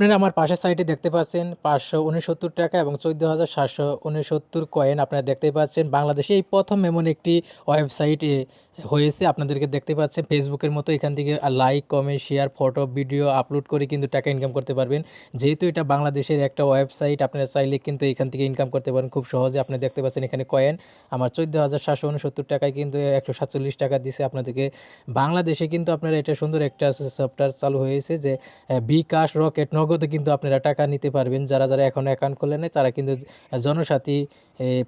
আপনারা আমার পাশের সাইটে দেখতে পাচ্ছেন পাঁচশো উনসত্তর টাকা এবং চোদ্দ হাজার সাতশো উনসত্তর কয়েন আপনারা দেখতে পাচ্ছেন। বাংলাদেশে এই প্রথম এমন একটি ওয়েবসাইট হয়েছে, আপনাদেরকে দেখতে পাচ্ছেন ফেসবুকের মতো এখান থেকে like comment share photo video upload করে কিন্তু টাকা ইনকাম করতে পারবেন। যেহেতু এটা বাংলাদেশের একটা ওয়েবসাইট আপনারা চাইলে কিন্তু এখান থেকে ইনকাম করতে পারেন। খুব সহজে আপনি দেখতে পাচ্ছেন এখানে কয়েন আমার চোদ্দ হাজার সাতশো উনসত্তর টাকায় কিন্তু একশো সাতচল্লিশ টাকা দিছে আপনাদেরকে। বাংলাদেশে কিন্তু আপনারা এটা সুন্দর একটা সফটওয়্যার চালু হয়েছে যে, বিকাশ, রকেট নগদে কিন্তু আপনারা টাকা নিতে পারবেন। যারা যারা এখন অ্যাকাউন্ট খুলে নেয় তারা কিন্তু জনসাথী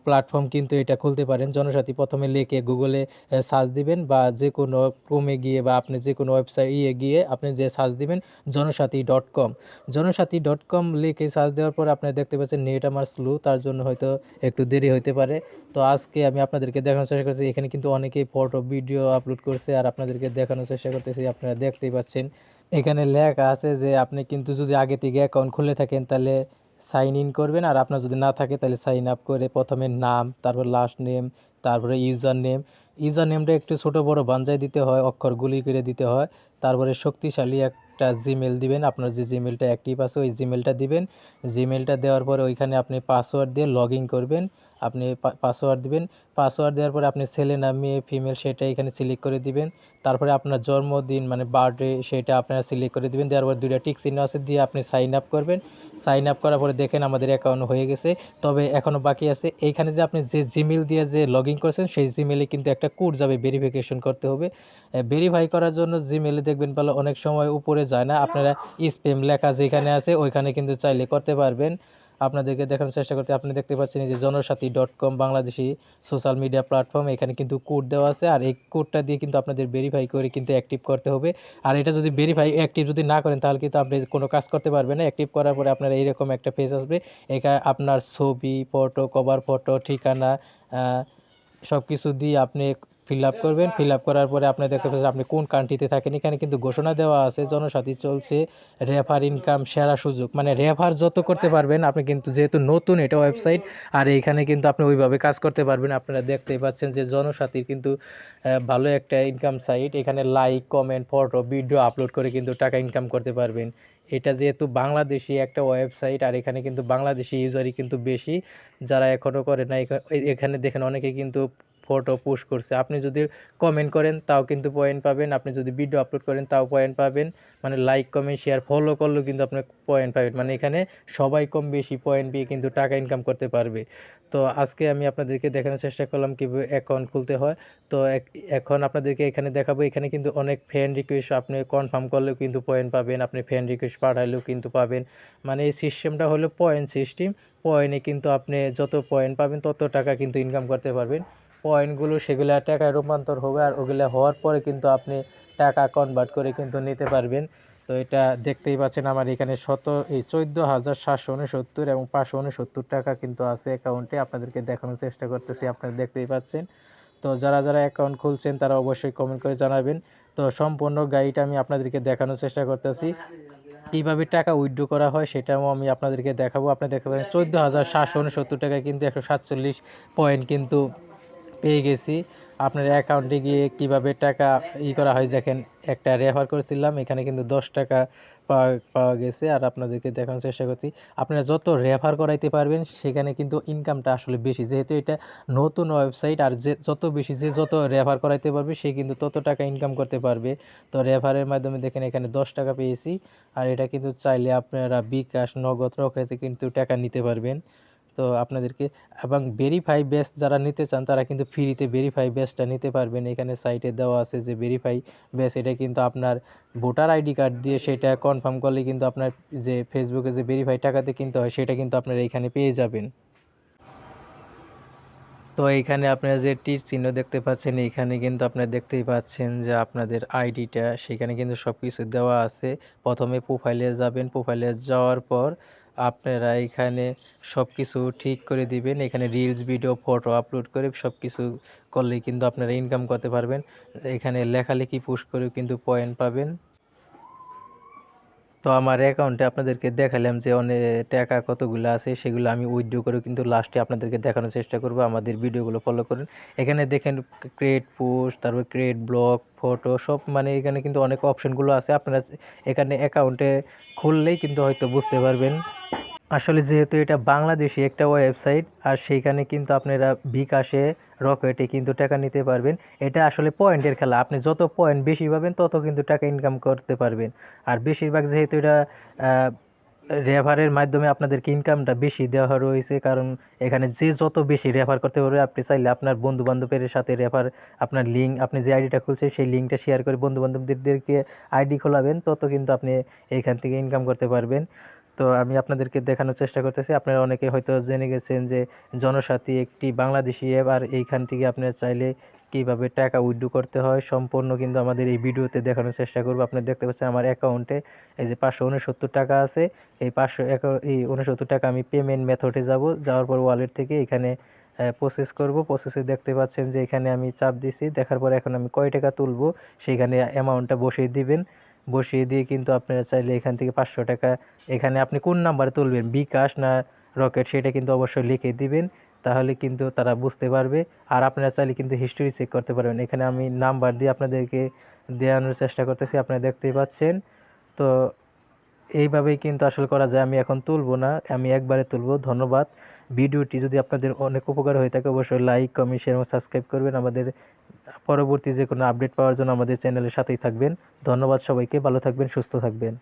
প্ল্যাটফর্ম কিন্তু এটা খুলতে পারেন। জনসাথী প্রথমে লিখে গুগলে সার্চ দিবেন বা যে কোনো ক্রোমে গিয়ে বা আপনি যে কোনো ওয়েবসাইট ইয়ে গিয়ে আপনি যে সার্চ দিবেন জনসাথী ডট কম জনসাথী ডট কম লিখে সার্চ দেওয়ার পর আপনি দেখতে পাচ্ছেন নেট আমার স্লো তার জন্য হয়তো একটু দেরি হতে পারে। তো আজকে আমি আপনাদেরকে দেখানোর চেষ্টা করছি এখানে কিন্তু অনেকেই ফটো ভিডিও আপলোড করছে আর আপনাদেরকে দেখানোর চেষ্টা করতেছি, আপনারা দেখতেই পাচ্ছেন। এখানে লেখা আছে যে আপনি কিন্তু যদি আগে থেকে অ্যাকাউন্ট খুলে থাকেন তাহলে সাইন ইন করবেন আর আপনার যদি না থাকে তাহলে সাইন আপ করে প্রথমে নাম, তারপর লাস্ট নেম তারপরে ইউজার নেম ইউজার নেমটা একটু ছোটো বড় বাঞ্জায় দিতে হয় অক্ষরগুলি করে দিতে হয়। তারপরে শক্তিশালী একটা জিমেল দিবেন। আপনার যে জিমেলটা অ্যাক্টিভ আছে, ওই জিমেলটা দিবেন। জিমেলটা দেওয়ার পরে ওইখানে আপনি পাসওয়ার্ড দিয়ে লগ করবেন। আপনি পাসওয়ার্ড দিবেন। পাসওয়ার্ড দেওয়ার পরে আপনি ছেলে না মেয়ে ফিমেল সেটা এখানে সিলেক্ট করে দিবেন। তারপরে আপনার জন্মদিন মানে বার্থডে সেটা আপনারা সিলেক্ট করে দিবেন। দেওয়ার পর দুইটা টিক চিহ্ন আছে দিয়ে আপনি সাইন আপ করবেন। সাইন আপ করার পরে দেখেন আমাদের অ্যাকাউন্ট হয়ে গেছে। তবে এখনও বাকি আছে। এইখানে যে আপনি যে জিমেল দিয়ে যে লগ ইন করেছেন, সেই জিমেলে কিন্তু একটা কোড যাবে ভেরিফিকেশন করতে হবে। ভেরিফাই করার জন্য জিমেলে দেখবেন পেলে অনেক সময় উপরে যায় না। আপনারা স্প্যাম লেখা যেখানে আছে, ওইখানে কিন্তু চাইলে করতে পারবেন। আপনাদেরকে দেখানোর চেষ্টা করতে, আপনি দেখতে পাচ্ছেন যে Janasathi dot com Bangladeshi social media platform এখানে কিন্তু কোড দেওয়া আছে। আর এই কোডটা দিয়ে কিন্তু আপনাদের ভেরিফাই করে কিন্তু অ্যাক্টিভ করতে হবে। আর এটা যদি ভেরিফাই অ্যাক্টিভ যদি না করেন, তাহলে কিন্তু আপনি কোনো কাজ করতে পারবেন না। অ্যাক্টিভ করার পরে আপনার এইরকম একটা পেজ আসবে। এখানে আপনার ছবি ফটো কভার ফটো ঠিকানা সব কিছু দিয়ে আপনি ফিল আপ করবেন ফিল আপ করার পরে আপনি দেখতে পাচ্ছেন আপনি কোন কান্ট্রিতে থাকেন। এখানে কিন্তু ঘোষণা দেওয়া আছে জনসাথী চলছে রেফার ইনকাম সেরা সুযোগ। মানে রেফার যত করতে পারবেন, আপনি কিন্তু যেহেতু নতুন এটা ওয়েবসাইট আর এইখানে কিন্তু আপনি ওইভাবে কাজ করতে পারবেন। আপনারা দেখতেই পাচ্ছেন যে জনসাথীর কিন্তু ভালো একটা ইনকাম সাইট এখানে like comment photo video upload করে কিন্তু টাকা ইনকাম করতে পারবেন। এটা যেহেতু বাংলাদেশি একটা ওয়েবসাইট আর এখানে কিন্তু বাংলাদেশি ইউজারই কিন্তু বেশি। যারা এখনও করে না এখানে দেখেন অনেকে কিন্তু ফটো পোস্ট করছে। আপনি যদি কমেন্ট করেন, তাও কিন্তু পয়েন্ট পাবেন। আপনি যদি ভিডিও আপলোড করেন, তাও পয়েন্ট পাবেন। মানে লাইক কমেন্ট শেয়ার ফলো করলেও কিন্তু আপনি পয়েন্ট পাবেন। মানে এখানে সবাই কম বেশি পয়েন্ট পেয়ে কিন্তু টাকা ইনকাম করতে পারবে। তো আজকে আমি আপনাদেরকে দেখানোর চেষ্টা করলাম কীভাবে অ্যাকাউন্ট খুলতে হয়। তো এখন আপনাদেরকে এখানে দেখাবো। এখানে কিন্তু অনেক ফ্রেন্ড রিকোয়েস্ট আপনি কনফার্ম করলেও কিন্তু পয়েন্ট পাবেন। আপনি ফ্রেন্ড রিকোয়েস্ট পাঠালেও কিন্তু পাবেন। মানে এই সিস্টেমটা হলো পয়েন্ট সিস্টেম পয়েন্টে কিন্তু আপনি যত পয়েন্ট পাবেন, তত টাকা কিন্তু ইনকাম করতে পারবেন। পয়েন্টগুলো সেগুলো টাকায় রূপান্তর হবে আর ওগুলো হওয়ার পরে কিন্তু আপনি টাকা কনভার্ট করে কিন্তু নিতে পারবেন। তো এটা দেখতেই পাচ্ছেন আমার এখানে শত, এই চোদ্দ হাজার সাতশো উনসত্তর এবং পাঁচশো উনসত্তর টাকা কিন্তু আছে অ্যাকাউন্টে আপনাদেরকে দেখানোর চেষ্টা করতেছি, আপনারা দেখতেই পাচ্ছেন। তো যারা যারা অ্যাকাউন্ট খুলছেন, তারা অবশ্যই কমেন্ট করে জানাবেন। তো সম্পূর্ণ গাইড আমি আপনাদেরকে দেখানোর চেষ্টা করতেছি। কীভাবে টাকা উইথড্র করা হয় সেটাও আমি আপনাদেরকে দেখাবো। আপনি দেখতে পারেন, চোদ্দ হাজার সাতশো উনসত্তর টাকায় কিন্তু একশো সাতচল্লিশ পয়েন্ট কিন্তু পেয়ে গেছি। আপনার অ্যাকাউন্টে গিয়ে কীভাবে টাকা ই করা হয়, দেখেন একটা রেফার করেছিলাম, এখানে কিন্তু দশ টাকা পাওয়া পাওয়া গেছে, আর আপনাদেরকে দেখানোর চেষ্টা করছি। আপনারা যত রেফার করাইতে পারবেন, সেখানে কিন্তু ইনকামটা আসলে বেশি। যেহেতু এটা নতুন ওয়েবসাইট আর যে, যত বেশি যে যত রেফার করাইতে পারবে, সে কিন্তু তত টাকা ইনকাম করতে পারবে। তো রেফারের মাধ্যমে দেখেন এখানে দশ টাকা পেয়েছি, আর এটা কিন্তু চাইলে আপনারা বিকাশ, নগদ রকেতে কিন্তু টাকা নিতে পারবেন। তো আপনাদেরকে এবং ভেরিফাই বেস যারা নিতে চান, তারা কিন্তু ফ্রিতে ভেরিফাই বেসটা নিতে পারবেন। এখানে সাইটে দেওয়া আছে যে ভেরিফাই বেস এটা কিন্তু আপনার ভোটার আইডি কার্ড দিয়ে সেটা কনফার্ম করলে কিন্তু আপনার যে ফেসবুকে যে ভেরিফাই টাকাতে কিনতে হয়, সেটা কিন্তু আপনারা এখানে পেয়ে যাবেন। তো এইখানে আপনারা যে তীর চিহ্ন দেখতে পাচ্ছেন এইখানে কিন্তু আপনারা দেখতেই পাচ্ছেন যে আপনাদের আইডিটা, সেখানে কিন্তু সব কিছু দেওয়া আছে। প্রথমে প্রোফাইলে যাবেন। প্রোফাইলে যাওয়ার পর আপনারা এখানে সব কিছু ঠিক করে দিবেন। এখানে রিলস ভিডিও ফটো আপলোড করে সব কিছু করলেই কিন্তু আপনারা ইনকাম করতে পারবেন। এখানে লেখালেখি পুশ করেও কিন্তু পয়েন্ট পাবেন। তো আমার অ্যাকাউন্টে আপনাদেরকে দেখালাম যে অনেক টাকা কতগুলো আছে, সেগুলো আমি উইথড্র করে কিন্তু লাস্টে আপনাদেরকে দেখানোর চেষ্টা করব। আমাদের ভিডিওগুলো ফলো করুন। এখানে দেখেন ক্রিয়েট পোস্ট তারপর ক্রিয়েট ব্লগ ফটো সব মানে এখানে কিন্তু অনেক অপশনগুলো আছে। আপনারা এখানে অ্যাকাউন্টে খুললেই কিন্তু হয়তো বুঝতে পারবেন। আসলে যেহেতু এটা বাংলাদেশি একটা ওয়েবসাইট, আর সেইখানে কিন্তু আপনারা বিকাশে, রকেটে কিন্তু টাকা নিতে পারবেন। এটা আসলে পয়েন্টের খেলা। আপনি যত পয়েন্ট বেশি পাবেন, তত কিন্তু টাকা ইনকাম করতে পারবেন। আর বেশিরভাগ যেহেতু এটা রেফারের মাধ্যমে আপনাদেরকে ইনকামটা বেশি দেওয়া রয়েছে, কারণ এখানে যে যত বেশি রেফার করতে পারবে, আপনি চাইলে আপনার বন্ধু বান্ধবের সাথে রেফার, আপনার লিঙ্ক আপনি যে আইডিটা খুলছেন, সেই লিঙ্কটা শেয়ার করে বন্ধু বান্ধবদেরকে আইডি খোলাবেন, তত কিন্তু আপনি এখান থেকে ইনকাম করতে পারবেন। তো আমি আপনাদেরকে দেখানোর চেষ্টা করতেছি। আপনারা অনেকে হয়তো জেনে গেছেন যে জনসাথী একটি বাংলাদেশি অ্যাপ আর এইখান থেকে আপনারা চাইলে কীভাবে টাকা উইথড্র করতে হয় সম্পূর্ণ কিন্তু আমাদের এই ভিডিওতে দেখানোর চেষ্টা করব। আপনারা দেখতে পাচ্ছেন আমার অ্যাকাউন্টে এই যে পাঁচশো উনসত্তর টাকা আছে। এই পাঁচশো এই উনসত্তর টাকা আমি পেমেন্ট মেথডে যাব। যাওয়ার পর ওয়ালেট থেকে এখানে প্রসেস করব। প্রসেসে দেখতে পাচ্ছেন যে এখানে আমি চাপ দিছি। দেখার পর এখন আমি কয় টাকা তুলবো? সেইখানে অ্যামাউন্টটা বসিয়ে দিবেন। বসিয়ে দিয়ে কিন্তু আপনারা চাইলে এখান থেকে পাঁচশো টাকা এখানে আপনি কোন নাম্বারে তুলবেন, বিকাশ না রকেট, সেটা কিন্তু অবশ্যই লিখে দিবেন, তাহলে কিন্তু তারা বুঝতে পারবে। আর আপনারা চাইলে কিন্তু হিস্ট্রি চেক করতে পারবেন। এখানে আমি নাম্বার দিয়ে আপনাদেরকে দেওয়ানোর চেষ্টা করতেছি, আপনারা দেখতেই পাচ্ছেন। তো এইভাবেই কিন্তু আসলে করা যায়। আমি এখন তুলবো না, আমি একবারে তুলবো। ধন্যবাদ। ভিডিওটি যদি আপনাদের অনেক উপকার হয়ে থাকে, অবশ্যই লাইক, কমেন্ট, শেয়ার এবং সাবস্ক্রাইব করবেন। আমাদের পরবর্তী যে কোনো আপডেট পাওয়ার জন্য আমাদের চ্যানেলের সাথেই থাকবেন। ধন্যবাদ সবাইকে। ভালো থাকবেন, সুস্থ থাকবেন।